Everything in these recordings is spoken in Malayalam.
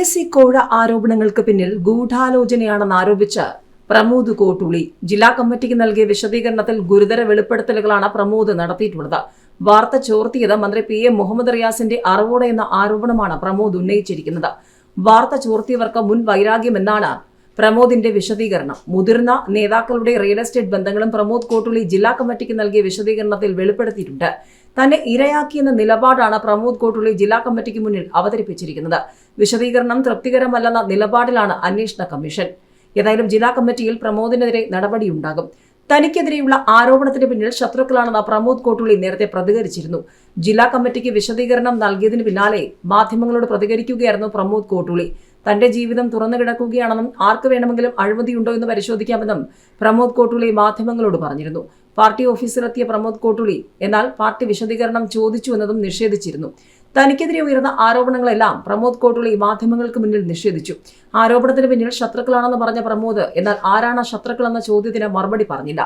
എസ് സി കോഴ ആരോപണങ്ങൾക്ക് പിന്നിൽ ഗൂഢാലോചനയാണെന്ന് ആരോപിച്ച് പ്രമോദ് കോട്ടൂളി. ജില്ലാ കമ്മിറ്റിക്ക് നൽകിയ വിശദീകരണത്തിൽ ഗുരുതര വെളിപ്പെടുത്തലുകളാണ് പ്രമോദ് നടത്തിയിട്ടുള്ളത്. വാർത്ത ചോർത്തിയത് മന്ത്രി പി എ മുഹമ്മദ് റിയാസിന്റെ അറിവോടെ എന്ന ആരോപണമാണ് പ്രമോദ് ഉന്നയിച്ചിരിക്കുന്നത്. വാർത്ത ചോർത്തിയവർക്ക് മുൻ വൈരാഗ്യമെന്നാണ് പ്രമോദിന്റെ വിശദീകരണം. മുതിർന്ന നേതാക്കളുടെ റിയൽ എസ്റ്റേറ്റ് ബന്ധങ്ങളും പ്രമോദ് കോട്ടുളി ജില്ലാ കമ്മിറ്റിക്ക് നൽകിയ വിശദീകരണത്തിൽ വെളിപ്പെടുത്തിയിട്ടുണ്ട്. തന്നെ ഇരയാക്കിയെന്ന നിലപാടാണ് പ്രമോദ് കോട്ടുള്ളി ജില്ലാ കമ്മിറ്റിക്ക് മുന്നിൽ അവതരിപ്പിച്ചിരിക്കുന്നത്. വിശദീകരണം തൃപ്തികരമല്ലെന്ന നിലപാടിലാണ് അന്വേഷണ കമ്മീഷൻ. ഏതായാലും ജില്ലാ കമ്മിറ്റിയിൽ പ്രമോദിനെതിരെ നടപടിയുണ്ടാകും. തനിക്കെതിരെയുള്ള ആരോപണത്തിന് പിന്നിൽ ശത്രുക്കളാണെന്ന് പ്രമോദ് കോട്ടുള്ളി നേരത്തെ പ്രതികരിച്ചിരുന്നു. ജില്ലാ കമ്മിറ്റിക്ക് വിശദീകരണം നൽകിയതിന് പിന്നാലെ മാധ്യമങ്ങളോട് പ്രതികരിക്കുകയായിരുന്നു പ്രമോദ് കോട്ടുള്ളി. തന്റെ ജീവിതം തുറന്നു കിടക്കുകയാണെന്നും ആർക്ക് വേണമെങ്കിലും അഴിമതിയുണ്ടോ എന്ന് പരിശോധിക്കാമെന്നും പ്രമോദ് കോട്ടുള്ളി മാധ്യമങ്ങളോട് പറഞ്ഞിരുന്നു. പാർട്ടി ഓഫീസിലെത്തിയ പ്രമോദ് കോട്ടുളി എന്നാൽ പാർട്ടി വിശദീകരണം ചോദിച്ചു എന്നതും നിഷേധിച്ചിരുന്നു. തനിക്കെതിരെ ഉയർന്ന ആരോപണങ്ങളെല്ലാം പ്രമോദ് കോട്ടുളി മാധ്യമങ്ങൾക്ക് മുന്നിൽ നിഷേധിച്ചു. ആരോപണത്തിന് പിന്നിൽ ശത്രുക്കളാണെന്ന് പറഞ്ഞ പ്രമോദ് എന്നാൽ ആരാണ് ശത്രുക്കളെന്ന ചോദ്യത്തിന് മറുപടി പറഞ്ഞില്ല.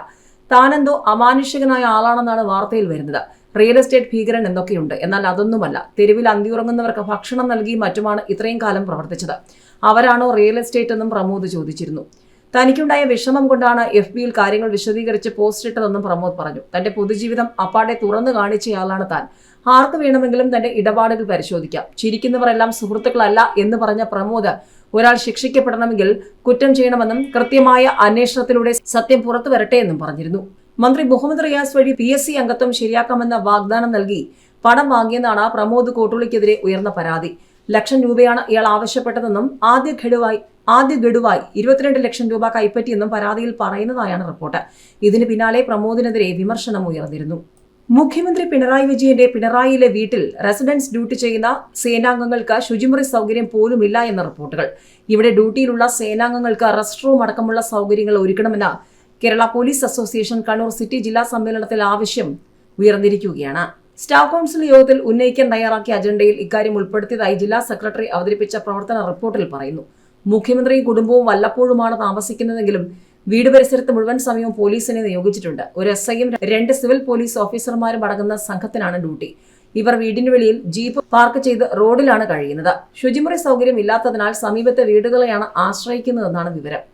താനെന്തോ അമാനുഷികനായ ആളാണെന്നാണ് വാർത്തയിൽ വരുന്നത്. റിയൽ എസ്റ്റേറ്റ് ഭീകരൻ എന്നൊക്കെയുണ്ട്. എന്നാൽ അതൊന്നുമല്ല. തെരുവിൽ അന്തിയുറങ്ങുന്നവർക്ക് ഭക്ഷണം നൽകി മറ്റുമാണ് ഇത്രയും കാലം പ്രവർത്തിച്ചത്. അവരാണോ റിയൽ എസ്റ്റേറ്റ് എന്നും പ്രമോദ് ചോദിച്ചിരുന്നു. തനിക്കുണ്ടായ വിഷമം കൊണ്ടാണ് എഫ് ബിയിൽ കാര്യങ്ങൾ വിശദീകരിച്ച് പോസ്റ്റ് ഇട്ടതെന്നും പ്രമോദ് പറഞ്ഞു. തന്റെ പൊതുജീവിതം അപ്പാടെ തുറന്നു കാണിച്ചയാളാണ് താൻ. ആർക്ക് വേണമെങ്കിലും തന്റെ ഇടപാടുകൾ പരിശോധിക്കാം. ചിരിക്കുന്നവരെല്ലാം സുഹൃത്തുക്കളല്ല എന്ന് പറഞ്ഞ പ്രമോദ് ഒരാൾ ശിക്ഷിക്കപ്പെടണമെങ്കിൽ കുറ്റം ചെയ്യണമെന്നും കൃത്യമായ അന്വേഷണത്തിലൂടെ സത്യം പുറത്തു വരട്ടെ എന്നും പറഞ്ഞിരുന്നു. മന്ത്രി മുഹമ്മദ് റിയാസ് വഴി പി എസ് സി അംഗത്വം ശരിയാക്കാമെന്ന വാഗ്ദാനം നൽകി പണം വാങ്ങിയെന്നാണ് പ്രമോദ് കോട്ടുളിക്കെതിരെ ഉയർന്ന പരാതി. ലക്ഷം രൂപയാണ് ഇയാൾ ആവശ്യപ്പെട്ടതെന്നും ആദ്യ ഘടുവായി ആദ്യ ഗഡുവായി ഇരുപത്തിരണ്ട് ലക്ഷം രൂപ കൈപ്പറ്റിയെന്നും പരാതിയിൽ പറയുന്നതായാണ് റിപ്പോർട്ട്. ഇതിന് പിന്നാലെ പ്രമോദിനെതിരെ വിമർശനം ഉയർന്നിരുന്നു. മുഖ്യമന്ത്രി പിണറായി വിജയന്റെ പിണറായിയിലെ വീട്ടിൽ റെസിഡൻസ് ഡ്യൂട്ടി ചെയ്യുന്ന സേനാംഗങ്ങൾക്ക് ശുചിമുറി സൗകര്യം പോലുമില്ല എന്ന റിപ്പോർട്ടുകൾ. ഇവിടെ ഡ്യൂട്ടിയിലുള്ള സേനാംഗങ്ങൾക്ക് റെസ്റ്റ് റൂം അടക്കമുള്ള സൗകര്യങ്ങൾ ഒരുക്കണമെന്ന് Kerala police association Kannur city ജില്ലാ സമ്മേളനത്തിൽ ആവശ്യം ഉയർന്നിരിക്കുകയാണ്. സ്റ്റാഫ് കൗൺസിൽ യോഗത്തിൽ ഉന്നയിക്കാൻ തയ്യാറാക്കിയ അജണ്ടയിൽ ഇക്കാര്യം ഉൾപ്പെടുത്തിയതായി ജില്ലാ സെക്രട്ടറി അവതരിപ്പിച്ച പ്രവർത്തന റിപ്പോർട്ടിൽ പറയുന്നു. മുഖ്യമന്ത്രിയും കുടുംബവും വല്ലപ്പോഴുമാണ് താമസിക്കുന്നതെങ്കിലും വീട് പരിസരത്ത് മുഴുവൻ സമയവും പോലീസിനെ നിയോഗിച്ചിട്ടുണ്ട്. ഒരു എസ് ഐയും രണ്ട് സിവിൽ പോലീസ് ഓഫീസർമാരും അടങ്ങുന്ന സംഘത്തിനാണ് ഡ്യൂട്ടി. ഇവർ വീടിന് വെളിയിൽ ജീപ്പ് പാർക്ക് ചെയ്ത് റോഡിലാണ് കഴിയുന്നത്. ശുചിമുറി സൗകര്യം ഇല്ലാത്തതിനാൽ സമീപത്തെ വീടുകളെയാണ് ആശ്രയിക്കുന്നതെന്നാണ് വിവരം.